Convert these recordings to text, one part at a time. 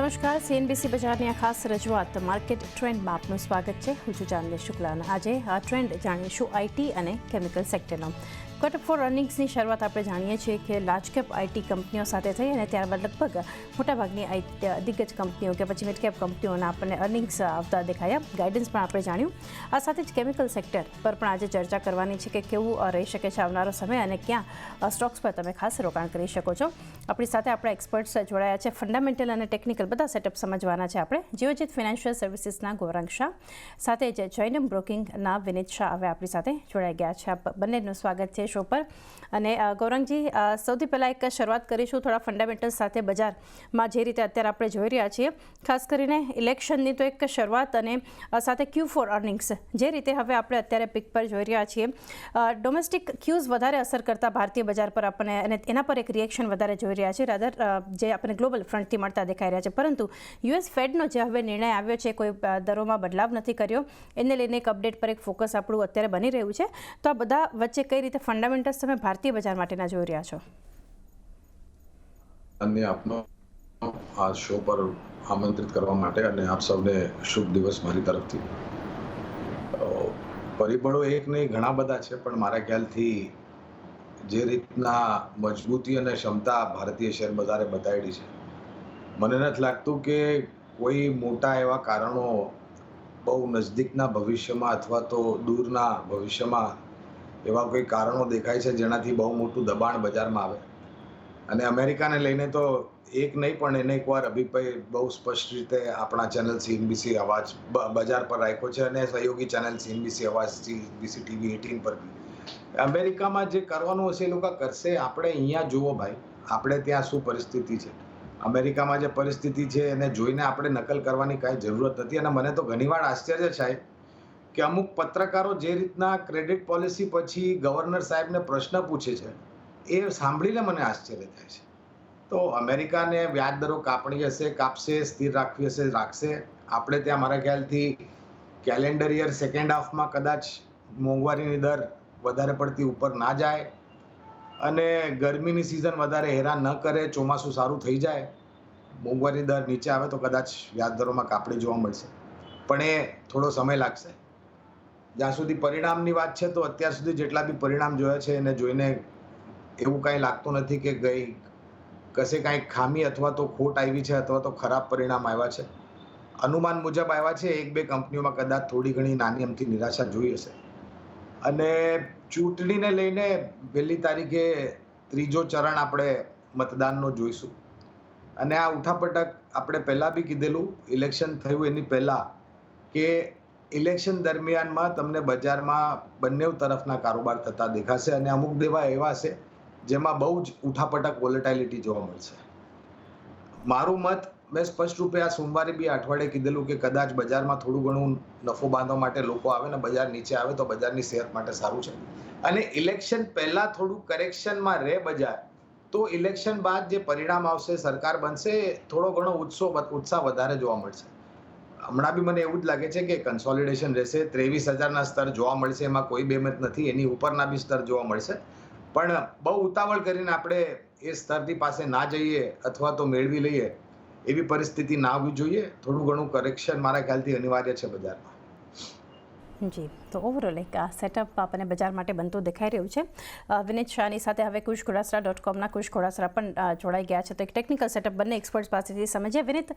નમસ્કાર. સીએનબીસી બજારની આ ખાસ રજૂઆત માર્કેટ ટ્રેન્ડમાં આપનું સ્વાગત છે. હું છું જાનવી શુક્લાના આજે આ ટ્રેન્ડ જાણીશું આઈટી અને કેમિકલ સેક્ટરનો. ક્વાર્ટર ફોર અર્નિંગ્સની શરૂઆત આપણે જાણીએ છીએ કે લાર્જ કેપ આઈટી કંપનીઓ સાથે થઈ અને ત્યારબાદ લગભગ મોટાભાગની દિગ્ગજ કંપનીઓ કે પછી મિડ કેપ કંપનીઓના આપણને અર્નિંગ્સ આવતા દેખાયા. ગાઈડન્સ પણ આપણે જાણ્યું. આ સાથે જ કેમિકલ સેક્ટર પર પણ આજે ચર્ચા કરવાની છે કે કેવું રહી શકે છે આવનારો સમય અને ક્યાં સ્ટોક્સ પર તમે ખાસ રોકાણ કરી શકો છો. આપણી સાથે આપણા એક્સપર્ટ્સ જોડાયા છે. ફંડામેન્ટલ અને ટેકનિકલ બધા સેટઅપ સમજવાના છે આપણે. જીઓજીત ફિનાન્શિયલ સર્વિસીસના ગૌરાંગ શાહ. સાથે જ જૈનમ બ્રોકિંગના વિનિત શાહ હવે આપણી સાથે જોડાઈ ગયા છે. આપ બંનેનું સ્વાગત છે. શો પર. અને ગૌરંગજી સૌથી પહેલાં એક શરૂઆત કરીશું થોડા ફંડામેન્ટલ સાથે બજારમાં જે રીતે અત્યારે આપણે જોઈ રહ્યા છીએ. ખાસ કરીને ઇલેક્શનની તો એક શરૂઆત અને સાથે ક્યુ ફોર અર્નિંગ્સ જે રીતે હવે આપણે અત્યારે પિક પર જોઈ રહ્યા છીએ. ડોમેસ્ટિક ક્યુઝ વધારે અસર કરતા ભારતીય બજાર પર આપણને અને એના પર એક રિએક્શન વધારે જોઈ રહ્યા છે. રાધર જે આપણે ગ્લોબલ ફ્રન્ટથી મળતા દેખાઈ રહ્યા છે. પરંતુ યુએસ ફેડનો જે હવે નિર્ણય આવ્યો છે, કોઈ દરોમાં બદલાવ નથી કર્યો. એને લઈને એક અપડેટ પર એક ફોકસ આપણું અત્યારે બની રહ્યું છે. તો આ બધા વચ્ચે કઈ રીતે ફંડામેન્ટલ્સ તમે ભારતીય બજાર માટેના જોઈ રહ્યા છો? અને આપનો આ શો પર આમંત્રિત કરવા માટે અને આપ સૌને શુભ દિવસ મારી તરફથી. પરિબળો એક નહીં, ઘણા બધા છે, પણ મારા ખ્યાલથી જે રીતના મજબૂતી અને ક્ષમતા ભારતીય શેર બજારે બતાવી છે, મને નથી લાગતું કે કોઈ મોટા એવા કારણો બહુ નજદીકના ભવિષ્યમાં અથવા તો દૂરના ભવિષ્યમાં એવા કોઈ કારણો દેખાય છે જેનાથી બહુ મોટું દબાણ બજારમાં આવે? અને અમેરિકાને લઈને તો એક નહીં, પણ એને એકવાર અભિપ્રાય બહુ સ્પષ્ટ રીતે આપણા ચેનલ સીએનબીસી અવાજ બજાર પર રાખ્યો છે અને સહયોગી channel CNBC Awaaz CNBC TV eighteen પર બી. અમેરિકામાં જે કરવાનું હશે એ લોકો કરશે. આપણે અહીંયા જુઓ ભાઈ, આપણે ત્યાં શું પરિસ્થિતિ છે? અમેરિકામાં જે પરિસ્થિતિ છે એને જોઈને આપણે નકલ કરવાની કાંઈ જરૂરત નથી. અને મને તો ઘણીવાર આશ્ચર્ય થાય કે અમુક પત્રકારો જે રીતના ક્રેડિટ પોલિસી પછી ગવર્નર સાહેબને પ્રશ્ન પૂછે છે, એ સાંભળીને મને આશ્ચર્ય થાય છે. તો અમેરિકાને વ્યાજ દરો કાપણી હશે, કાપશે, સ્થિર રાખવી હશે, રાખશે. આપણે ત્યાં મારા ખ્યાલથી કેલેન્ડર યર સેકન્ડ હાફમાં કદાચ મોંઘવારીની દર વધારે પડતી ઉપર ના જાય અને ગરમીની સિઝન વધારે હેરાન ન કરે, ચોમાસું સારું થઈ જાય, મોંઘવારી દર નીચે આવે તો કદાચ વ્યાજ દરોમાં કાપણી જોવા મળશે. પણ એ થોડો સમય લાગશે. જ્યાં સુધી પરિણામની વાત છે, તો અત્યાર સુધી જેટલા બી પરિણામ જોયા છે, એને જોઈને એવું કાંઈ લાગતું નથી કે ગઈ કશે કાંઈ ખામી અથવા તો ખોટ આવી છે અથવા તો ખરાબ પરિણામ આવ્યા છે. અનુમાન મુજબ આવ્યા છે, એક બે કંપનીઓમાં કદાચ થોડી ઘણી નાની અમથી નિરાશા જોઈ હશે. અને ચૂંટણીને લઈને પહેલી તારીખે ત્રીજો ચરણ આપણે મતદાનનો જોઈશું. અને આ ઉઠાપટક આપણે પહેલાં બી કીધેલું, ઇલેક્શન થયું એની પહેલાં, કે ઇલેક્શન દરમિયાનમાં તમને બજારમાં બંને તરફના કારોબાર થતા દેખાશે અને અમુક દેવા એવા છે જેમાં બહુ જ ઉઠાપટક વોલેટાલિટી જોવા મળશે. મારું મત, મેં સ્પષ્ટ રૂપે આ સોમવારે બી અઠવાડિયે કીધેલું કે કદાચ બજારમાં થોડું ઘણું નફો બાંધવા માટે લોકો આવે ને બજાર નીચે આવે તો બજારની સેહત માટે સારું છે. અને ઇલેક્શન પહેલા થોડું કરેક્શનમાં રહે બજાર, તો ઇલેક્શન બાદ જે પરિણામ આવશે, સરકાર બનશે, થોડો ઘણો ઉત્સવ ઉત્સાહ વધારે જોવા મળશે. હમણાં બી મને એવું જ લાગે છે કે કન્સોલિડેશન રહેશે. ત્રેવીસ હજારના સ્તર જોવા મળશે, એમાં કોઈ બેમત નથી, એની ઉપરના બી સ્તર જોવા મળશે. પણ બહુ ઉતાવળ કરીને આપણે એ સ્તરની પાસે ના જઈએ અથવા તો મેળવી લઈએ, એવી પરિસ્થિતિ ના આવવી જોઈએ. થોડું ઘણું કરેક્શન મારા ખ્યાલથી અનિવાર્ય છે બજારમાં. જી, તો ઓવરઓલ એક, આ સેટઅપ આપણને બજાર માટે બનતું દેખાઈ રહ્યું છે. વિનિત શાહની સાથે હવે કુશ ઘોડાસરા ડોટ કોમના કુશ ઘોડાસરા પણ જોડાઈ ગયા છે. તો એક ટેકનિકલ સેટઅપ બંને એક્સપર્ટ્સ પાસેથી સમજીએ. વિનિત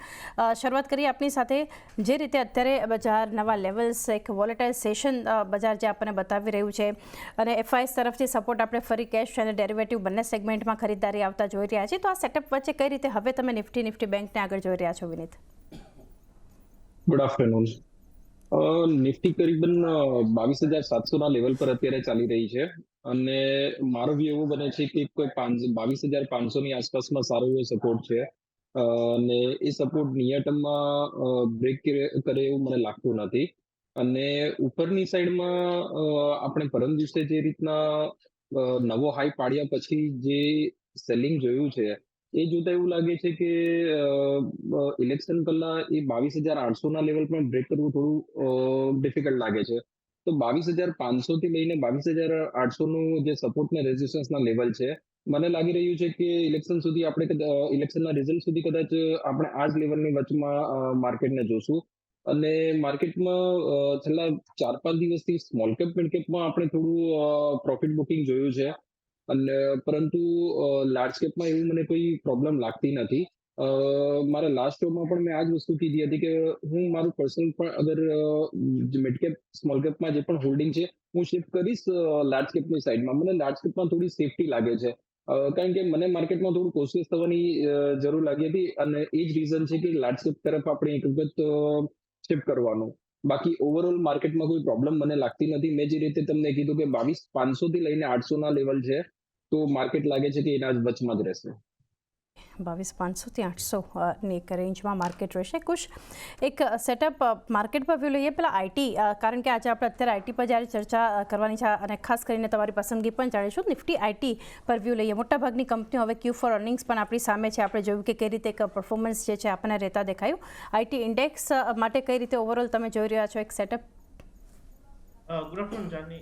શરૂઆત કરીએ આપની સાથે. જે રીતે અત્યારે બજાર નવા લેવલ્સ એક વોલેટાઇલ સેશન બજાર જે આપણને બતાવી રહ્યું છે અને એફઆઈએસ તરફથી સપોર્ટ આપણે ફરી કેશ અને ડેરિવેટિવ બંને સેગમેન્ટમાં ખરીદદારી આવતા જોઈ રહ્યા છીએ. તો આ સેટઅપ વચ્ચે કઈ રીતે હવે તમે નિફ્ટી નિફ્ટી બેંકને આગળ જોઈ રહ્યા છો, વિનિત? ગુડ આફ્ટરનૂન નિફ્ટી કરીબન બાવીસ હજાર સાતસો ના લેવલ પર અત્યારે ચાલી રહી છે. અને મારો વ્યૂ એવો બને છે કે કોઈ પાંચ, બાવીસ હજાર પાંચસો ની આસપાસમાં સારો એવો સપોર્ટ છે. અને એ સપોર્ટ નિયર ટર્મમાં બ્રેક કરે એવું મને લાગતું નથી. અને ઉપરની સાઈડમાં આપણે પરમ દિવસે જે રીતના નવો હાઈ પાડ્યા પછી જે સેલિંગ જોયું છે એ જોતા એવું લાગે છે કે ઇલેક્શન પહેલા એ બાવીસ હજાર આઠસો ના લેવલ પણ બ્રેક કરવું થોડું ડિફિકલ્ટ લાગે છે. તો બાવીસ હજાર પાંચસો થી લઈને બાવીસ હજાર આઠસો નું જે સપોર્ટ ને રેઝિસ્ટન્સ ના લેવલ છે, મને લાગી રહ્યું છે કે ઇલેક્શન સુધી આપણે ઇલેક્શનના રિઝલ્ટ સુધી કદાચ આપણે આ જ લેવલની વચમાં માર્કેટને જોશું. અને માર્કેટમાં છેલ્લા ચાર પાંચ દિવસથી સ્મોલ કેપ મિડ કેપમાં આપણે થોડું પ્રોફિટ બુકિંગ જોયું છે. અને પરંતુ લાર્જ સ્કેપમાં એવું મને કોઈ પ્રોબ્લેમ લાગતી નથી. અ, મારા લાસ્ટ શોમાં પણ મેં આ જ વસ્તુ કીધી હતી કે હું મારું પર્સનલ પણ અગર મિડ કેપ સ્મોલ કેપમાં જે પણ હોલ્ડિંગ છે હું શિફ્ટ કરીશ લાર્જ કેપની સાઈડમાં મને લાર્જ કેપમાં થોડી સેફટી લાગે છે. અ, કારણ કે મને માર્કેટમાં થોડું કોશિશ થવાની અ, જરૂર લાગી હતી અને એ જ રીઝન છે કે લાર્જ કેપ તરફ આપણે એક વખત શિફ્ટ કરવાનું. બાકી ઓવરઓલ માર્કેટમાં કોઈ પ્રોબ્લેમ મને લાગતી નથી. મેં જે રીતે તમને કીધું કે બાવીસ પાંચસો થી લઈને આઠસો ના લેવલ છે, તો માર્કેટ લાગે છે કે એના વચમાં જ રહેશે. બાવીસ પાંચસોથી આઠસો ની એક રેન્જમાં માર્કેટ રહેશે. કુશ એક સેટઅપ માર્કેટ પર વ્યૂ લઈએ. પેલા આઈટી કારણ કે આજે આપણે અત્યારે આઈટી પર જ્યારે ચર્ચા કરવાની છે, અને ખાસ કરીને તમારી પસંદગી પણ જાણીશું. નિફ્ટી આઈટી પર વ્યૂ લઈએ. મોટાભાગની કંપનીઓ હવે ક્યુ ફોર અર્નિંગ્સ પણ આપણી સામે છે. આપણે જોયું કે કઈ રીતે એક પરફોર્મન્સ જે છે આપણને રહેતા દેખાયું. આઈટી ઇન્ડેક્સ માટે કઈ રીતે ઓવરઓલ તમે જોઈ રહ્યા છો એક સેટઅપ ગુડ આફ્ટરનૂન જાની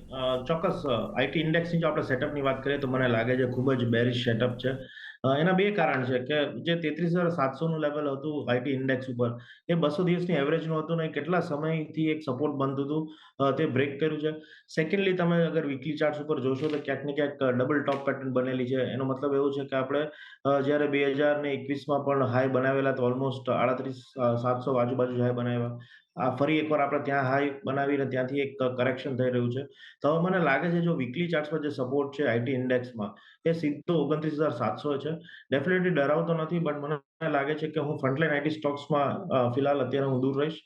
ચોક્કસ આઈટી ઇન્ડેક્સની જો આપણે સેટઅપની વાત કરીએ તો મને લાગે છે ખૂબ જ બેરિશ સેટઅપ છે. એના બે કારણ છે કે જે તેત્રીસ હજાર સાતસોનું લેવલ હતું આઈટી ઇન્ડેક્સ ઉપર, એ બસો દિવસની એવરેજનું હતું ને કેટલા સમયથી એક સપોર્ટ બનતું હતું તે બ્રેક કર્યું છે. સેકન્ડલી તમે અગર વીકલી ચાર્ટ્સ ઉપર જોશો તો ક્યાંક ને ક્યાંક ડબલ ટોપ પેટર્ન બનેલી છે. એનો મતલબ એવું છે કે આપણે જ્યારે બે હજાર ને એકવીસમાં પણ હાઈ બનાવેલા તો ઓલમોસ્ટ આડત્રીસ સાતસો આજુબાજુ હાઈ બનાવ્યા. આ ફરી એકવાર આપણે ત્યાં હાઈ બનાવીને ત્યાંથી એક કરેક્શન થઈ રહ્યું છે. તો હવે મને લાગે છે જો વીકલી ચાર્ટ્સ પર જે સપોર્ટ છે આઈટી ઇન્ડેક્સમાં એ સીધો ઓગણત્રીસ હજાર સાતસો છે. ડેફિનેટલી ડરાવતો નથી બટ મને લાગે છે કે હું ફ્રન્ટલાઈન આઈટી સ્ટોક્સમાં ફિલહાલ અત્યારે હું દૂર રહીશ.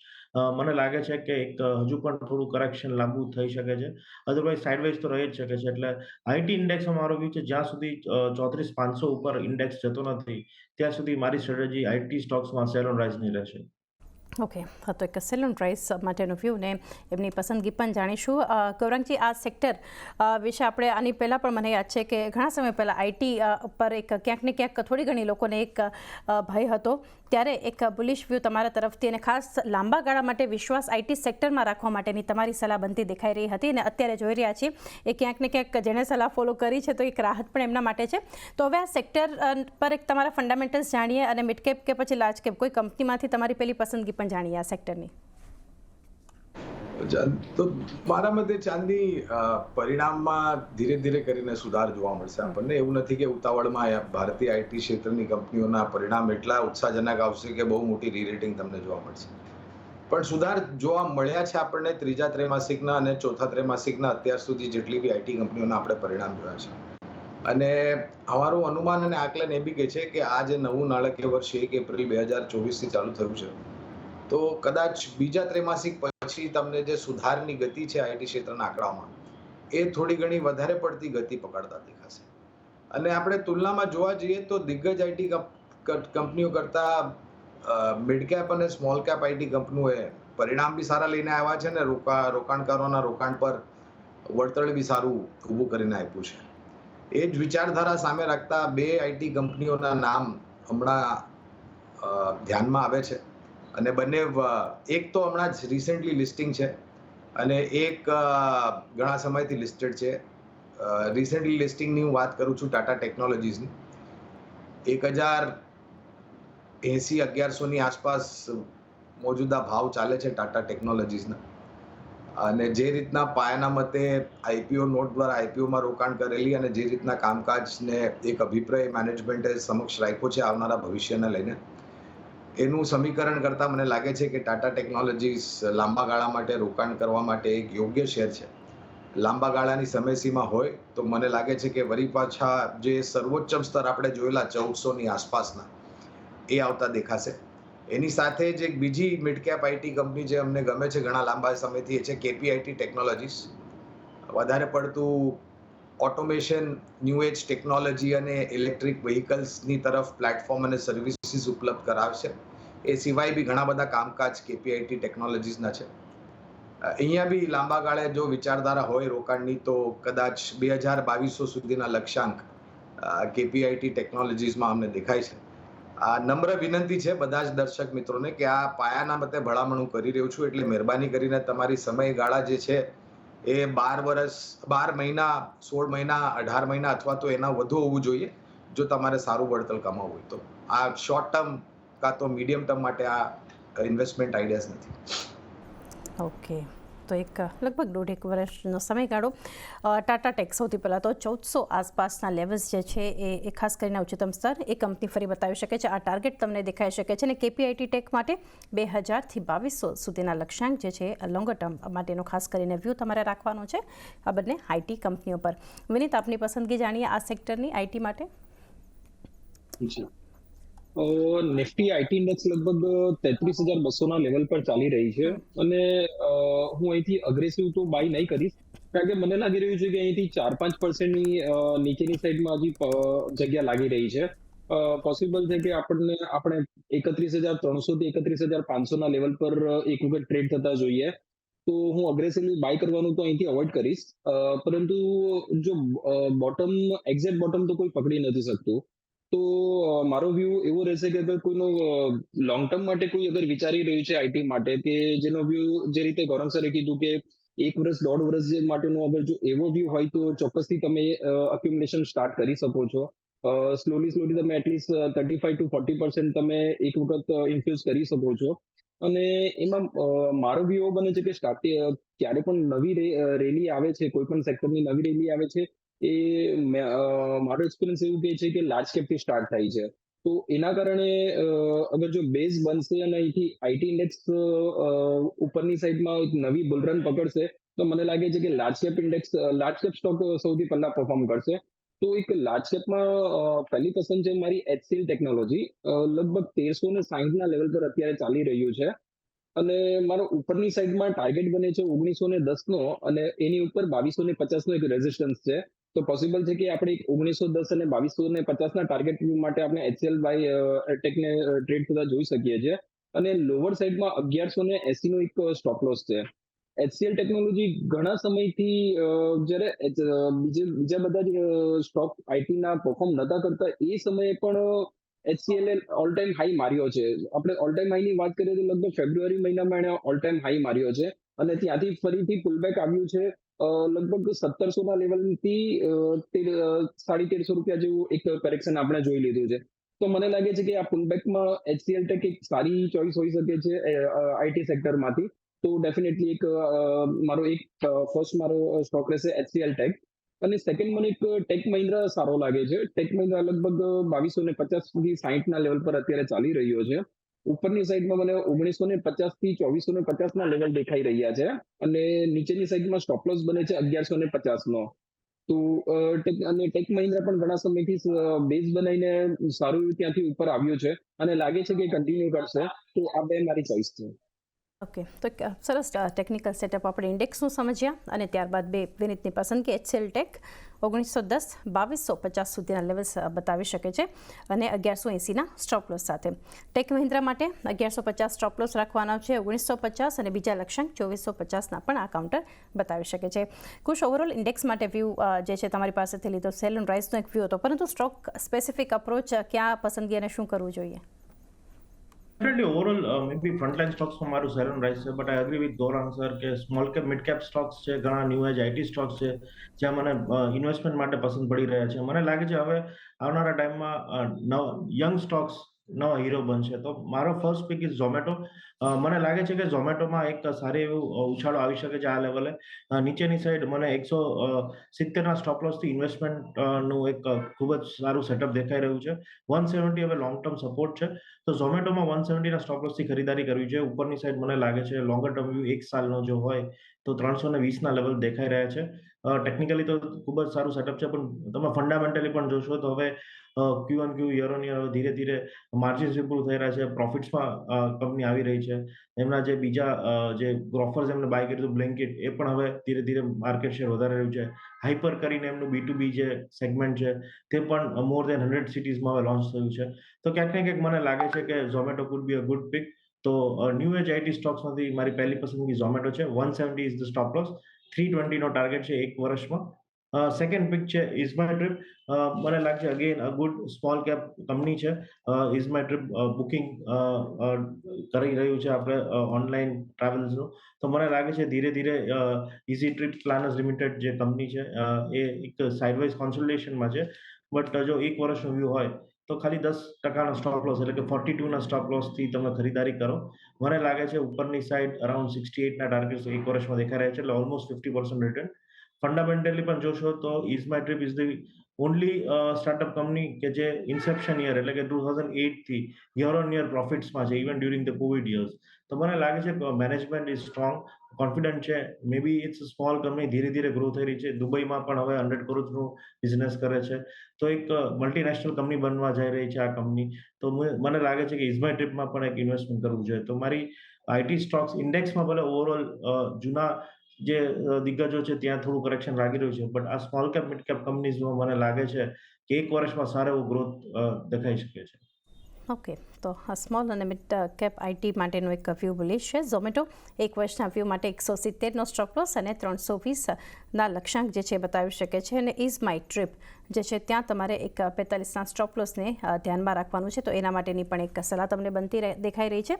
મને લાગે છે કે એક હજુ પણ થોડું કરેક્શન લાંબુ થઈ શકે છે. અધરવાઇઝ સાઇડવેઝ તો રહી જ શકે છે. એટલે આઈટી ઇન્ડેક્સમાં મારો વ્યૂ છે જ્યાં સુધી ચોત્રીસ પાંચસો ઉપર ઇન્ડેક્સ જતો નથી, ત્યાં સુધી મારી સ્ટ્રેટેજી આઈટી સ્ટોક્સમાં સેલ ઓન રાઇઝની રહેશે. ઓકે તો એક સેલન પ્રાઇસ માટેનો વ્યૂ ને એમની પસંદગી પણ જાણીશું. ગૌરાંગજી, આ સેક્ટર વિશે આપણે આની પહેલાં પણ મને યાદ છે કે ઘણા સમય પહેલાં આઈટી પર એક ક્યાંક ને ક્યાંક થોડી ઘણી લોકોને એક ભય હતો. ત્યારે એક બુલિશ વ્યૂ તમારા તરફથી અને ખાસ લાંબા ગાળા માટે વિશ્વાસ આઈટી સેક્ટરમાં રાખવા માટેની તમારી સલાહ બનતી દેખાઈ રહી હતી અને અત્યારે જોઈ રહ્યા છીએ એ ક્યાંક ને ક્યાંક જેણે સલાહ ફોલો કરી છે તો એક રાહત પણ એમના માટે છે. તો હવે આ સેક્ટર પર એક તમારા ફંડામેન્ટલ્સ જાણીએ અને મિડકેપ કે પછી લાર્જ કેપ કોઈ કંપનીમાંથી તમારી પેલી પસંદગી પણ જાણીએ આ સેક્ટરની તો મારા મતે ચાંદી પરિણામમાં ધીરે ધીરે કરીને સુધાર જોવા મળશે આપણને. એવું નથી કે ઉતાવળમાં ભારતીય આઈટી ક્ષેત્રની કંપનીઓના પરિણામ એટલા ઉત્સાહજનક આવશે કે બહુ મોટી રીરેટિંગ તમને જોવા મળશે. પણ સુધાર જોવા મળ્યા છે આપણને ત્રીજા ત્રૈમાસિકના અને ચોથા ત્રૈમાસિકના અત્યાર સુધી જેટલી બી આઈટી કંપનીઓના આપણે પરિણામ જોયા છે. અને અમારું અનુમાન અને આકલન એ બી કહે છે કે આ જે નવું નાણાકીય વર્ષ એક એપ્રિલ બે હજાર ચોવીસથી ચાલુ થયું છે, તો કદાચ બીજા ત્રૈમાસિક પછી તમને જે સુધારની ગતિ છે આઈટી ક્ષેત્રના આંકડામાં એ થોડી ઘણી વધારે પડતી ગતિ પકડતા દેખાશે. અને આપણે તુલનામાં જોવા જઈએ તો દિગ્ગજ આઈટી કંપનીઓ કરતા મિડ કેપ અને સ્મોલ કેપ આઈટી કંપનીઓએ પરિણામ બી સારા લઈને આવ્યા છે ને રોકા, રોકાણકારોના રોકાણ પર વળતર બી સારું ઊભું કરીને આપ્યું છે. એ જ વિચારધારા સામે રાખતા બે આઈટી કંપનીઓના નામ હમણાં ધ્યાનમાં આવે છે. અને બંને એક તો હમણાં જ રિસેન્ટલી લિસ્ટિંગ છે અને એક ઘણા સમયથી લિસ્ટેડ છે. રિસેન્ટલી લિસ્ટિંગની હું વાત કરું છું ટાટા ટેકનોલોજીસની એક હજાર એંસી અગિયારસોની આસપાસ મોજૂદા ભાવ ચાલે છે ટાટા ટેકનોલોજીસના અને જે રીતના પાયાના મતે આઈપીઓ નોટ દ્વારા આઈપીઓમાં રોકાણ કરેલી અને જે રીતના કામકાજને એક અભિપ્રાય મેનેજમેન્ટે સમક્ષ રાખ્યો છે આવનારા ભવિષ્યને લઈને એનું સમીકરણ કરતાં મને લાગે છે કે ટાટા ટેકનોલોજીસ લાંબા ગાળા માટે રોકાણ કરવા માટે એક યોગ્ય શેર છે. લાંબા ગાળાની સમયસીમા હોય તો મને લાગે છે કે વરી પાછા જે સર્વોચ્ચ સ્તર આપણે જોયેલા ચૌદસોની આસપાસના, એ આવતા દેખાશે. એની સાથે જ એક બીજી મિડ કેપ આઈટી કંપની જે અમને ગમે છે ઘણા લાંબા સમયથી, એ છે કેપીઆઈટી ટેકનોલોજીસ વધારે પડતું ઓટોમેશન ન્યૂ એજ ટેકનોલોજી અને ઇલેક્ટ્રિક વ્હીકલ્સની તરફ પ્લેટફોર્મ અને સર્વિસીસ ઉપલબ્ધ કરાવશે. એ સિવાય બી ઘણા બધા કામકાજ કેપીઆઈટી ટેકનોલોજીસના છે. અહીંયા બી લાંબા ગાળે જો વિચારધારા હોય રોકાણની તો કદાચ બે હજાર બાવીસો સુધીના લક્ષ્યાંક કેપીઆઈટી ટેકનોલોજીસમાં અમને દેખાય છે. આ નમ્ર વિનંતી છે બધા જ દર્શક મિત્રોને કે આ પાયાના મતે ભલામણું કરી રહ્યો છું. એટલે મહેરબાની કરીને તમારી સમયગાળા જે છે એ બાર વર્ષ બાર મહિના, સોળ મહિના, અઢાર મહિના અથવા તો એના વધુ હોવું જોઈએ, જો તમારે સારું વળતર કમાવવું હોય તો. આ શોર્ટ ટર્મ કાં તો મીડિયમ ટર્મ માટે આ ઇન્વેસ્ટમેન્ટ આઈડિયાઝ નથી. ઓકે તો એક લગભગ દોઢેક વર્ષનો સમયગાળો. ટાટા ટેક સૌથી પહેલાં તો ચૌદસો આસપાસના લેવલ્સ જે છે એ ખાસ કરીને ઉચ્ચતમ સ્તર એ કંપની ફરી બતાવી શકે છે. આ ટાર્ગેટ તમને દેખાઈ શકે છે અને કેપીઆઈટી ટેક માટે બે હજારથી બાવીસો સુધીના લક્ષ્યાંક જે છે લોંગર ટર્મ માટેનો ખાસ કરીને વ્યૂ તમારે રાખવાનો છે. આ બંને આઈટી કંપનીઓ પર. વિનીત, આપની પસંદગી જાણીએ આ સેક્ટરની આઈટી માટે? જી. નિફ્ટી આઈટી ઇન્ડેક્સ લગભગ તેત્રીસ હજાર બસો ના લેવલ પર ચાલી રહી છે. અને હું અહીંથી અગ્રેસિવ તો બાય નહીં કરીશ. કારણ કે મને લાગી રહ્યું છે કે અહીંથી ચાર પાંચ પર્સન્ટની નીચેની સાઈડમાં હજી જગ્યા લાગી રહી છે. પોસિબલ છે કે આપણને આપણે એકત્રીસ હજાર ત્રણસો થી એકત્રીસ હજાર પાંચસો ના લેવલ પર એક વખત ટ્રેડ થતા જોઈએ. તો હું અગ્રેસિવલી બાય કરવાનું તો અહીંથી અવોઇડ કરીશ. પરંતુ જો બોટમ એક્ઝેક્ટ બોટમ તો કોઈ પકડી નથી શકતું. તો મારો વ્યૂ એવો રહેશે કે અગર કોઈનો લોંગ ટર્મ માટે કોઈ અગર વિચારી રહ્યું છે આઈટી માટે, કે જેનો વ્યૂ જે રીતે ગૌરવ સરે કીધું કે એક વર્ષ, દોઢ વર્ષ માટેનો અગર જો એવો વ્યૂ હોય તો ચોક્કસથી તમે અક્યુમ્યુલેશન સ્ટાર્ટ કરી શકો છો. સ્લોલી સ્લોલી તમે at least thirty five to forty percent તમે એક વખત ઇન્ફ્યુઝ કરી શકો છો. અને એમાં મારો વ્યૂ એવો બને છે કે સ્ટાર્ટ ક્યારે પણ નવી રેલી આવે છે, કોઈ પણ સેક્ટરની નવી રેલી આવે છે એ મે- અ, મારો એક્સપિરિયન્સ એવું કહે છે કે લાર્જ કેપથી સ્ટાર્ટ થાય છે. તો એના કારણે અ, અગર જો બેઝ બનશે અને અહીંથી આઈટી ઇન્ડેક્સ ઉપરની સાઈડમાં એક નવી બુલરન પકડશે તો મને લાગે છે કે large cap index large cap stock સૌથી પહેલા પરફોર્મ કરશે. તો એક લાર્જ કેપમાં પહેલી પસંદ છે મારી એચસીએલ ટેકનોલોજી લગભગ તેરસો ને સાહીઠના લેવલ પર અત્યારે ચાલી રહ્યું છે. અને મારો ઉપરની સાઈડમાં ટાર્ગેટ બને છે ઓગણીસો ને દસ નો અને એની ઉપર બાવીસો ને પચાસ નો એક રેઝિસ્ટન્સ છે. તો પોસિબલ છે કે આપણે ઓગણીસો દસ અને બાવીસો ને પચાસ ના ટાર્ગેટ માટે આપણે એચસીએલ બાય ટેકને ટ્રેડ થતા જોઈ શકીએ છીએ. અને લોવર સાઈડમાં અગિયારસો ને એસી નો એક સ્ટોપ લોસ છે. એચસીએલ ટેકનોલોજી ઘણા સમયથી જ્યારે બીજે બધા જ સ્ટોક આઈટી ના પરફોર્મ નતા કરતા, એ સમયે પણ એચસીએલ ઓલ ટાઈમ હાઈ માર્યો છે. આપણે ઓલ ટાઈમ હાઈ ની વાત કરીએ તો લગભગ ફેબ્રુઆરી મહિનામાં એણે ઓલ ટાઈમ હાઈ માર્યો છે. અને ત્યાંથી ફરીથી પુલબેક આવ્યું છે. અ, લગભગ સત્તરસો ના લેવલથી સાડી તેરસો રૂપિયા જેવું એક કરેક્શન આપણે જોઈ લીધું છે. તો મને લાગે છે કે આ પુલબેકમાં એચસીએલ ટેક એક સારી ચોઇસ હોઈ શકે છે આઈટી સેક્ટરમાંથી તો ડેફિનેટલી એક અ, મારો એક ફર્સ્ટ મારો સ્ટોક રહેશે એચસીએલ ટેક અને સેકન્ડ મને એક ટેક મહિન્દ્રા સારો લાગે છે. ટેક મહિન્દ્રા લગભગ બાવીસો ને પચાસ સુધી સાહીઠ ના લેવલ પર અત્યારે ચાલી રહ્યો છે. ઉપરની સાઈડમાં મને ઓગણીસો ને પચાસથી ચોવીસો ને પચાસ ના લેવલ દેખાઈ રહ્યા છે, અને નીચેની સાઈડમાં સ્ટોપલોસ બને છે અગિયારસો ને પચાસ નો તો અને ટેક મહિન્દ્રા પણ ઘણા સમયથી બેઝ બનાવીને સારું એવું ત્યાંથી ઉપર આવ્યું છે, અને લાગે છે કે કન્ટિન્યુ કરશે. તો આ બે મારી ચોઈસ છે. ઓકે તો સરસ ટેકનિકલ સેટઅપ આપણે ઇન્ડેક્સનું સમજ્યા અને ત્યારબાદ બે વિનિતની પસંદગી એચસેલ ટેક ઓગણીસો દસ બાવીસો પચાસ સુધીના લેવલ્સ બતાવી શકે છે અને અગિયારસો એંસીના સ્ટોપલોસ સાથે. ટેક મહિન્દ્રા માટે અગિયારસો પચાસ સ્ટોપલોસ રાખવાના છે, ઓગણીસો પચાસ અને બીજા લક્ષ્યાંક ચોવીસો પચાસના પણ આ કાઉન્ટર બતાવી શકે છે. કુશ ઓવરઓલ ઇન્ડેક્સ માટે વ્યૂ જે છે તમારી પાસેથી લીધો. સેલ એન્ડ રાઇઝનો એક વ્યૂ હતો, પરંતુ સ્ટોક સ્પેસિફિક અપ્રોચ ક્યાં પસંદગી અને શું કરવું જોઈએ? Definitely overall, uh, maybe frontline stocks માં મારું rise છે but I agree with Gaurav sir કે small cap mid cap stocks છે ઘણા new age IT stocks છે જ્યાં મને ઇન્વેસ્ટમેન્ટ માટે પસંદ પડી રહ્યા છે મને લાગે છે હવે આવનારા ટાઈમમાં યંગ સ્ટોક્સ નવા હીરો બનશે. તો મારો ફર્સ્ટ પિક ઇઝ ઝોમેટો મને લાગે છે કે ઝોમેટોમાં એક સારી એવું ઉછાળો આવી શકે છે આ લેવલે નીચેની સાઈડ મને એકસો સિત્તેરના સ્ટોપ લોસથી ઇન્વેસ્ટમેન્ટનું એક ખૂબ જ સારું સેટઅપ દેખાઈ રહ્યું છે. વન સેવન્ટી હવે લોંગ ટર્મ સપોર્ટ છે. તો ઝોમેટોમાં વન સેવન્ટીના સ્ટોપ લોસથી ખરીદારી કરવી જોઈએ. ઉપરની સાઈડ મને લાગે છે લોંગર ટર્મ વ્યૂ એક સાલનો જો હોય, તો ત્રણસો ને વીસના લેવલ દેખાઈ રહ્યા છે. ટેકનિકલી તો ખૂબ જ સારું સેટઅપ છે, પણ તમે ફંડામેન્ટલી પણ જોશો તો હવે Q on Q year on year ધીરે ધીરે માર્જિન્સ ઇમ્પ્રુવ થઈ રહ્યા છે પ્રોફિટ્સમાં કંપની આવી રહી છે. એમના જે બીજા જે ગ્રોફર્સ એમને બાય કર્યું હતું બ્લેન્કેટ એ પણ હવે ધીરે ધીરે માર્કેટ શેર વધારે રહ્યું છે. હાઈપર કરીને એમનું બી ટુ બી જે સેગમેન્ટ છે, તે પણ મોર દેન હંડ્રેડ સિટીઝમાં હવે લોન્ચ થયું છે. તો ક્યાંક ને ક્યાંક મને લાગે છે કે Zomato could be a good pick તો ન્યૂ એજ આઈટી સ્ટોક્સમાંથી મારી પહેલી પસંદગી ઝોમેટો છે. One seventy is the stop loss three ટ્વેન્ટીનો target છે એક વર્ષમાં. સેકન્ડ પિક છે ઇઝમાય ટ્રીપ મને લાગે છે. Again a good small cap company છે ઇઝમાય ટ્રીપ બુકિંગ કરી રહ્યું છે આપણે ઓનલાઈન ટ્રાવેલ્સનું તો મને લાગે છે ધીરે ધીરે ઇઝી ટ્રીપ પ્લાનર્સ લિમિટેડ જે કંપની છે એ એક સાઇડવાઇઝ કોન્સલ્ટેશનમાં છે. બટ જો એક વર્ષનો વ્યૂ હોય તો ખાલી દસ ટકાનો સ્ટોપ લોસ એટલે કે ફોર્ટી ટુના સ્ટોપ લોસથી તમે ખરીદારી કરો. મને લાગે છે ઉપરની સાઈડ અરાઉન્ડ સિક્સટી એટના ટાર્ગેટ એક વર્ષમાં દેખાઈ રહ્યા છે એટલે almost fifty percent return fundamentally પણ જોશો તો ease my trip is the only startup company કે જે ઇન્સેપ્શન યર એટલે કે ટુ થાઉઝન્ડ એઇટથી યર ઓન યર પ્રોફિટ્સમાં છે even during the covid years તો મને લાગે છે મેનેજમેન્ટ ઇઝ સ્ટ્રોંગ કોન્ફિડન્ટ છે. May be it's small company ધીરે ધીરે ગ્રો થઈ રહી છે. દુબઈમાં પણ હવે હંડ્રેડ કરોડનું બિઝનેસ કરે છે. તો એક મલ્ટીનેશનલ કંપની બનવા જઈ રહી છે આ કંપની તો મને લાગે છે કે ઇઝમાય ટ્રીપમાં પણ એક ઇન્વેસ્ટમેન્ટ કરવું જોઈએ. તો મારી આઈટી સ્ટોક્સ ઇન્ડેક્સમાં ભલે ઓવરઓલ જૂના જે દિગ્ગજો છે ત્યાં થોડું કરેક્શન લાગી રહ્યું છે. બટ આ સ્મોલ કેપ મિડ કેપ કંપનીઝમાં મને લાગે છે કે એક વર્ષમાં સારો એવો ગ્રોથ દેખાઈ શકે છે. ઓકે તો સ્મોલ અને મિડ કેપ આઈટી માટેનું એક વ્યૂ બુલિશ છે. ઝોમેટો એક વર્ષના વ્યૂ માટે એકસો સિત્તેરનો સ્ટોપલોસ અને ત્રણસો વીસના લક્ષ્યાંક જે છે બતાવી શકે છે. અને ઇઝ માય ટ્રીપ જે છે, ત્યાં તમારે એક પેંતાલીસના સ્ટોપલોસને ધ્યાનમાં રાખવાનું છે. તો એના માટેની પણ એક સલાહ તમને બનતી દેખાઈ રહી છે.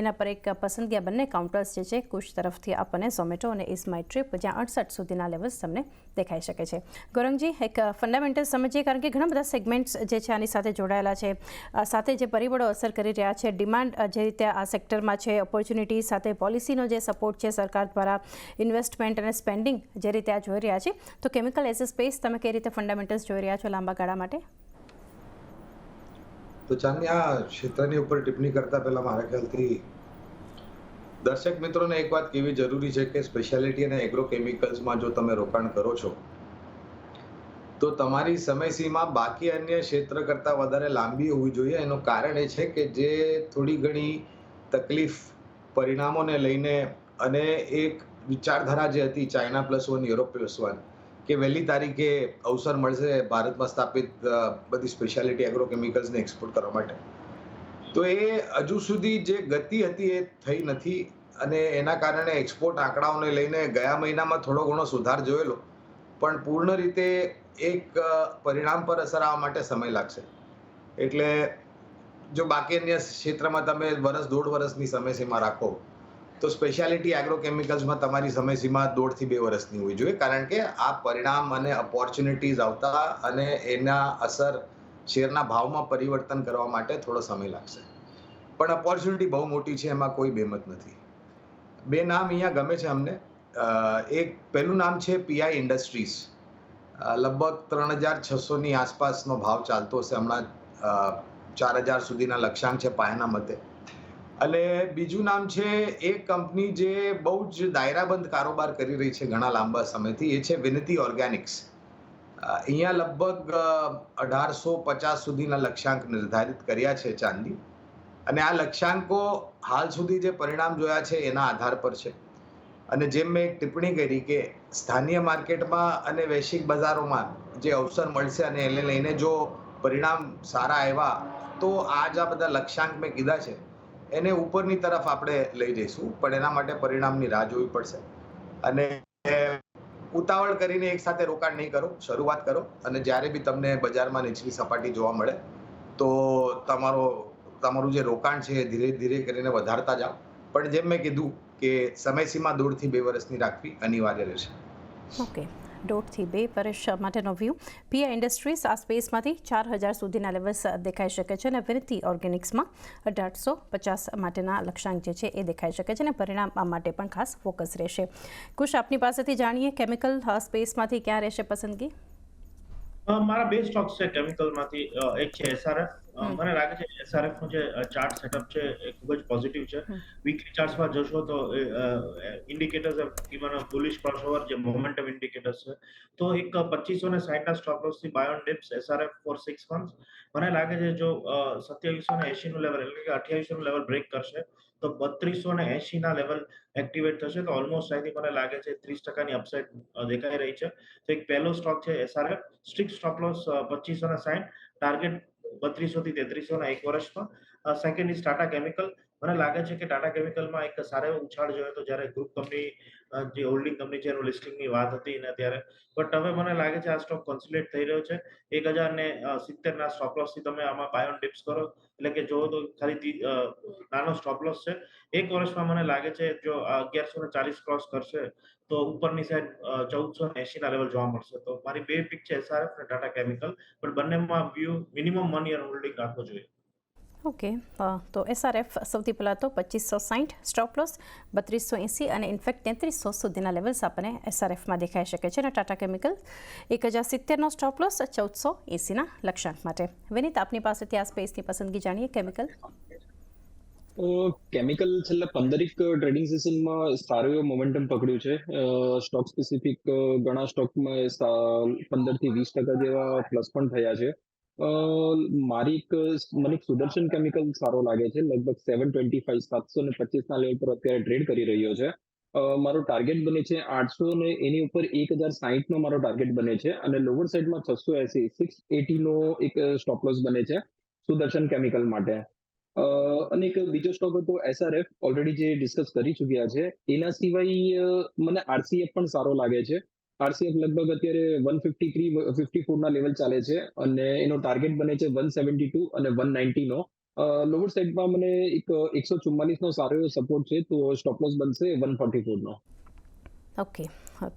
એના પર એક પસંદગી બંને કાઉન્ટર્સ જે છે, કુશ તરફથી આપણને ઝોમેટો અને ઇઝ માય ટ્રીપ જ્યાં અડસઠ સુધીના લેવલ્સ તમને દેખાઈ શકે છે. ગૌરંગજી, એક ફંડામેન્ટલ સમજીએ કારણ કે ઘણા બધા સેગમેન્ટ્સ જે છે આની સાથે જોડાયેલા છે. સાથે જે પરિબળો અસર કરી રહ્યા છે. ડિમાન્ડ જે રીતે આ સેક્ટરમાં છે ઓપોર્ચ્યુનિટી સાથે પોલિસીનો જે સપોર્ટ છે સરકાર દ્વારા ઇન્વેસ્ટમેન્ટ અને સ્પેન્ડિંગ જે રીતે આ જોઈ રહ્યા છે, તો કેમિકલ એઝ સ્પેસ તમે કઈ રીતે ફંડામેન્ટલ્સ જોઈ રહ્યા છો લાંબા ગાળા માટે? તો ચાંદની, આ ક્ષેત્રની ઉપર ટિપ્પણી કરતા પહેલા મારા ખ્યાલથી દર્શક મિત્રોને એક વાત કેવી જરૂરી છે કે સ્પેશિયાલિટી અને એગ્રો કેમિકલ્સમાં જો તમે રોકાણ કરો છો તો તમારી સમયસીમા બાકી અન્ય ક્ષેત્ર કરતાં વધારે લાંબી હોવી જોઈએ. એનું કારણ એ છે કે જે થોડી ઘણી તકલીફ પરિણામોને લઈને અને એક વિચારધારા જે હતી China plus one, Europe plus one, કે વહેલી તારીખે અવસર મળશે ભારતમાં સ્થાપિત બધી સ્પેશિયાલિટી એગ્રો કેમિકલ્સને એક્સપોર્ટ કરવા માટે. તો એ હજુ સુધી જે ગતિ હતી એ થઈ નથી અને એના કારણે એક્સપોર્ટ આંકડાઓને લઈને ગયા મહિનામાં થોડો ઘણો સુધાર જોયેલો. પણ પૂર્ણ રીતે એક પરિણામ પર અસર આવવા માટે સમય લાગશે. એટલે જો બાકી અન્ય ક્ષેત્રમાં તમે વર્ષ દોઢ વર્ષની સમયસીમા રાખો, તો સ્પેશિયાલિટી એગ્રોકેમિકલ્સમાં તમારી સમયસીમા દોઢથી બે વર્ષની હોવી જોઈએ. કારણ કે આ પરિણામ અને ઓપોર્ચ્યુનિટીઝ આવતા અને એના અસર શેરના ભાવમાં પરિવર્તન કરવા માટે થોડો સમય લાગશે. પણ ઓપોર્ચ્યુનિટી બહુ મોટી છે, એમાં કોઈ બેમત નથી. બે નામ અહીંયા ગમે છે અમને. એક, પહેલું નામ છે પીઆઈ ઇન્ડસ્ટ્રીઝ લગભગ ત્રણ હજાર છસોની આસપાસનો ભાવ ચાલતો હશે. હમણાં ચાર હજાર સુધીના લક્ષ્યાંક છે પાયાના મતે. અને બીજું નામ છે એક કંપની જે બહુ જ દાયરાબંધ કારોબાર કરી રહી છે ઘણા લાંબા સમયથી, એ છે વિનતી ઓર્ગેનિક્સ. અહીંયા લગભગ અઢારસો પચાસ સુધીના લક્ષ્યાંક નિર્ધારિત કર્યા છે ચાંદી. અને આ લક્ષ્યાંકો હાલ સુધી જે પરિણામ જોયા છે, એના આધાર પર છે. અને જેમ મેં એક ટિપ્પણી કરી કે સ્થાનીય માર્કેટમાં અને વૈશ્વિક બજારોમાં જે અવસર મળશે અને એને લઈને જો પરિણામ સારા આવ્યા, તો આ જ આ બધા લક્ષ્યાંક મેં કીધા છે. એને ઉપરની તરફ આપણે લઈ જઈશું, પણ એના માટે પરિણામની રાહ જોવી પડશે. અને ઉતાવળ કરીને એક સાથે રોકાણ નહીં કરો, શરૂઆત કરો. અને જ્યારે બી તમને બજારમાં નીચલી સપાટી જોવા મળે, તો તમારો, તમારું જે રોકાણ છે ધીરે ધીરે કરીને વધારતા જાઓ. પણ જેમ મેં કીધું કે સમયસીમા દોઢથી બે વર્ષની રાખવી અનિવાર્ય રહેશે. ઓકે દોઢથી બે વર્ષ માટેનો વ્યૂ પીઆઈ ઇન્ડસ્ટ્રીઝ આ સ્પેસમાંથી ચાર હજાર સુધીના લેવલ્સ દેખાઈ શકે છે અને વિનતી ઓર્ગેનિક્સમાં અઢારસો પચાસ માટેના લક્ષ્યાંક જે છે એ દેખાઈ શકે છે અને પરિણામ આ માટે પણ ખાસ ફોકસ રહેશે. કુશ આપની પાસેથી જાણીએ કેમિકલ સ્પેસમાંથી ક્યાં રહેશે પસંદગી? મારા બે સ્ટોક્સ છે કેમિકલમાંથી એક છે એસઆરએફ. મને લાગે છે એસઆરએફનું જે ચાર્ટ સેટઅપ છે એ ખૂબ જ પોઝિટિવ છે. વીકલી ચાર્ટ્સમાં જોશો તો ઇન્ડિકેટર્સ ઇવન બુલિશ ક્રોસઓવર જે મોમેન્ટમ ઇન્ડિકેટર્સ છે તો એક પચીસો ને સાઠ ના stop લોસથી buy on dips SRF four six months મને લાગે છે જો સત્યાવીસો ને એસી નું લેવલ એટલે કે અઠ્યાવીસો નું લેવલ બ્રેક કરશે તો બત્રીસો ને એસી ના લેવલ એક્ટિવેટ થશે તો ઓલમોસ્ટ આઈ મને લાગે છે ત્રીસ ટકાની અપસાઇડ દેખાઈ રહી છે. તો એક પહેલો સ્ટોક છે એસઆરએફ સ્ટ્રિક સ્ટોપ લોસ પચીસો ને સાઠ ટાર્ગેટ બત્રીસો થી તેત્રીસો ના એક વર્ષમાં સેકન્ડ ઇઝ ટાટા કેમિકલ મને લાગે છે કે ટાટા કેમિકલમાં એક સારો ઉછાળ જોયો તો જ્યારે ગ્રુપ કંપની જે હોલ્ડિંગ કંપની છે, એનું લિસ્ટિંગની વાત હતી ને ત્યારે બટ હવે મને લાગે છે, આ સ્ટોક કોન્સોલિડેટ થઈ રહ્યો છે. એક હજાર ને સિત્તેરના સ્ટોપ લોસથી તમે આમાં બાય ઓન ડિપ્સ કરો. એટલે કે જો તો ખાલી નાનો સ્ટોપ લોસ છે. એક વર્ષમાં મને લાગે છે, જો અગિયારસો ને ચાલીસ ક્રોસ કરશે, તો ઉપરની સાઈડ ચૌદસો ને એસી ના લેવલ જોવા મળશે. તો મારી બે પિક છે એસઆરએફ અને ટાટા કેમિકલ પણ બંનેમાં view minimum one year holding રાખવો જોઈએ. ઓકે તો એસઆરએફ સૌથી પહેલાં તો પચીસો સાઠ સ્ટોપ લોસ બત્રીસો એંસી અને ઇન્ફેક્ટ તેત્રીસો સુધીના લેવલ્સ આપણને એસઆરએફમાં દેખાઈ શકે છે અને ટાટા કેમિકલ એક હજાર સિત્તેરનો સ્ટોપ ચૌદસો એંસીના લક્ષ્યાંક માટે. વિનીત, આપની પાસેથી આ સ્પેસની પસંદગી જાણીએ કેમિકલ કેમિકલ છેલ્લા પંદરેક ટ્રેડિંગ સેશનમાં સારું એવું મોમેન્ટમ પકડ્યું છે. સ્ટોક સ્પેસિફિક ઘણા સ્ટોકમાં પંદરથી વીસ ટકા જેવા પ્લસ પણ થયા છે. અ, મારી એક મને સુદર્શન કેમિકલ સારો લાગે છે. લગભગ સેવન ટ્વેન્ટી ફાઈવ સાતસો ને પચીસના લેવલ પર અત્યારે ટ્રેડ કરી રહ્યો છે. મારો ટાર્ગેટ બને છે આઠસો ને એની ઉપર એક હજાર સાહીઠનો મારો ટાર્ગેટ બને છે અને લોવર સાઈડમાં છસો એસી સિક્સ એટીનો એક સ્ટોપ લોસ બને છે સુદર્શન કેમિકલ માટે. અને એક બીજો સ્ટોક હતો એસઆરએફ ઓલરેડી જે ડિસ્કસ કરી ચૂક્યા છે. એના સિવાય મને આરસીએફ પણ સારો લાગે છે. આરસીએફ લગભગ અત્યારે વન ફિફ્ટી થ્રી ફિફ્ટી ફોરના લેવલ ચાલે છે અને એનો ટાર્ગેટ બને છે વન સેવન્ટી ટુ અને વન નાઇન્ટીનો લોવર સાઈડમાં મને એક, એકસો ચુમ્માલીસનો સારો એવો સપોર્ટ છે તો સ્ટોપલોસ બનશે વન ફોર્ટી ફોરનો ઓકે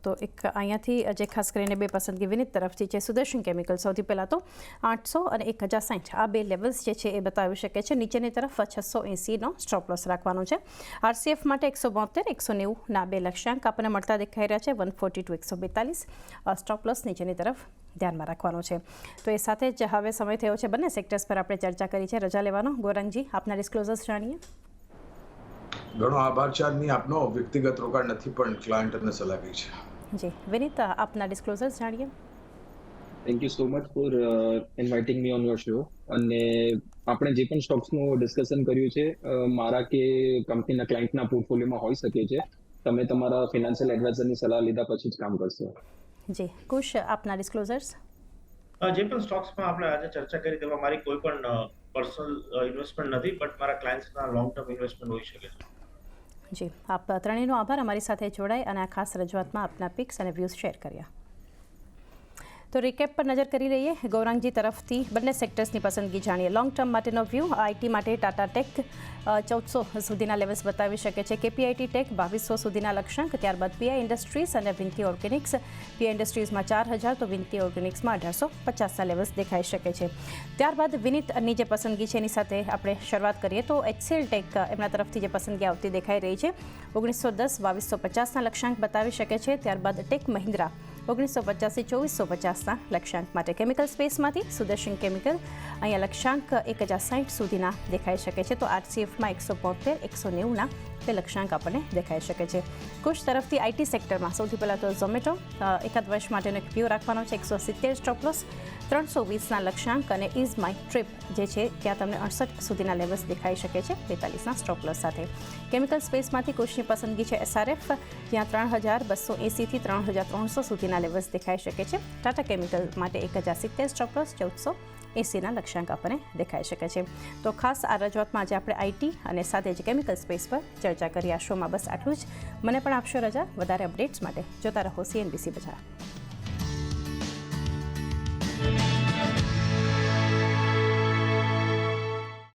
તો એક અહીંયાથી જે ખાસ કરીને બે પસંદગી વિનિત તરફથી છે, સુદર્શન કેમિકલ સૌથી પહેલાં તો આઠસો અને એક હજાર સાઠ આ બે લેવલ્સ જે છે એ બતાવી શકે છે. નીચેની તરફ છસો એંસીનો સ્ટોપ લોસ રાખવાનો છે. આરસીએફ માટે એકસો બોતેર, એકસો નેવુંના બે લક્ષ્યાંક આપણને મળતા દેખાઈ રહ્યા છે. વન ફોર્ટી ટુ એકસો બેતાલીસ સ્ટોપ લોસ નીચેની તરફ ધ્યાનમાં રાખવાનો છે. તો એ સાથે જ હવે સમય થયો છે. બંને સેક્ટર્સ પર આપણે ચર્ચા કરી છે. રજા લેવાનો. ગોરંગજી, આપના ડિસ્ક્લોઝર્સ જાણીએ? ઘણો આભાર ચાંદની આપનો વ્યક્તિગત રોકાણ નથી પણ ક્લાયન્ટને સલાહ આપી છે. જી. વિનીત આપના ડિસ્ક્લોઝર્સ જાણીએ? Thank you so much for inviting me on your show અને આપણે જે પણ સ્ટોક્સનું ડિસ્કશન કર્યું છે મારા કે કંપનીના ક્લાયન્ટના પોર્ટફોલિયોમાં હોઈ શકે છે તમે તમારા ફિનાન્શિયલ એડવાઇઝરની સલાહ લીધા પછી જ કામ કરશો. જી. કુશ આપના ડિસ્ક્લોઝર્સ જે પણ સ્ટોક્સમાં આપણે આજે ચર્ચા કરી તેમાં મારી કોઈ પણ પર્સનલ ઇન્વેસ્ટમેન્ટ નથી બટ મારા ક્લાયન્ટ્સના લોંગ ટર્મ ઇન્વેસ્ટમેન્ટ હોઈ શકે છે. જી, આપ ત્રણેયનો આભાર. અમારી સાથે જોડાઈ અને આ ખાસ રજૂઆતમાં આપના પિક્સ અને વ્યૂઝ શેર કર્યા. તો રિકેપ પર નજર કરી લઈએ. ગૌરાંગજી તરફથી બંને સેક્ટર્સની પસંદગી જાણીએ. લોંગ ટર્મ માટેનો વ્યૂ આઈટી માટે ટાટા ટેક ચૌદસો સુધીના લેવલ્સ બતાવી શકે છે. કેપીઆઈટી ટેક બાવીસો સુધીના લક્ષ્યાંક ત્યારબાદ પીઆઈ ઇન્ડસ્ટ્રીઝ અને વિનતી ઓર્ગેનિક્સ પીઆઈ ઇન્ડસ્ટ્રીઝમાં ચાર હજાર, તો વિનતી ઓર્ગેનિક્સમાં અઢારસો પચાસના લેવલ્સ દેખાઈ શકે છે. ત્યારબાદ વિનીતની જે પસંદગી છે, એની સાથે આપણે શરૂઆત કરીએ તો એચસીએલ ટેક એમના તરફથી જે પસંદગી આવતી દેખાઈ રહી છે. ઓગણીસો દસ, બાવીસો પચાસના લક્ષ્યાંક બતાવી શકે છે. ત્યારબાદ ટેક મહિન્દ્રા ઓગણીસો પચાસથી ચોવીસો પચાસના લક્ષ્યાંક માટે કેમિકલ સ્પેસમાંથી સુદર્શન કેમિકલ અહીંયા લક્ષ્યાંક એક હજાર સાઠ સુધીના દેખાઈ શકે છે. તો આરસીએફમાં એકસો બોતેર, એકસો નેવુંના તે લક્ષ્યાંક આપણને દેખાઈ શકે છે. કુશ તરફથી આઈટી સેક્ટરમાં સૌથી પહેલાં તો ઝોમેટો એકાદ વર્ષ માટેનો એક વ્યૂ રાખવાનો છે. એકસો સિત્તેર સ્ટોપ લોસ ત્રણસો વીસના લક્ષ્યાંક અને ઇઝ માય ટ્રીપ જે છે, ત્યાં તમને અડસઠ સુધીના લેવલ્સ દેખાઈ શકે છે, બેતાલીસના સ્ટોપલોસ સાથે. કેમિકલ સ્પેસમાંથી કોષની પસંદગી છે એસઆરએફ જ્યાં ત્રણ હજાર બસો એંસીથી ત્રણ હજાર ત્રણસો સુધીના લેવલ્સ દેખાઈ શકે છે. ટાટા કેમિકલ માટે એક હજાર સિત્તેર સ્ટોપ લોસ ચૌદસો એસીના લક્ષ્યાંક આપણને દેખાઈ શકે છે. તો ખાસ આ રજૂઆતમાં આજે આપણે આઈટી અને સાથે જ કેમિકલ સ્પેસ પર ચર્ચા કરી. આ શોમાં બસ આટલું જ. મને પણ આપશો રજા. વધારે અપડેટ્સ માટે જોતા રહો સીએનબીસી બજાર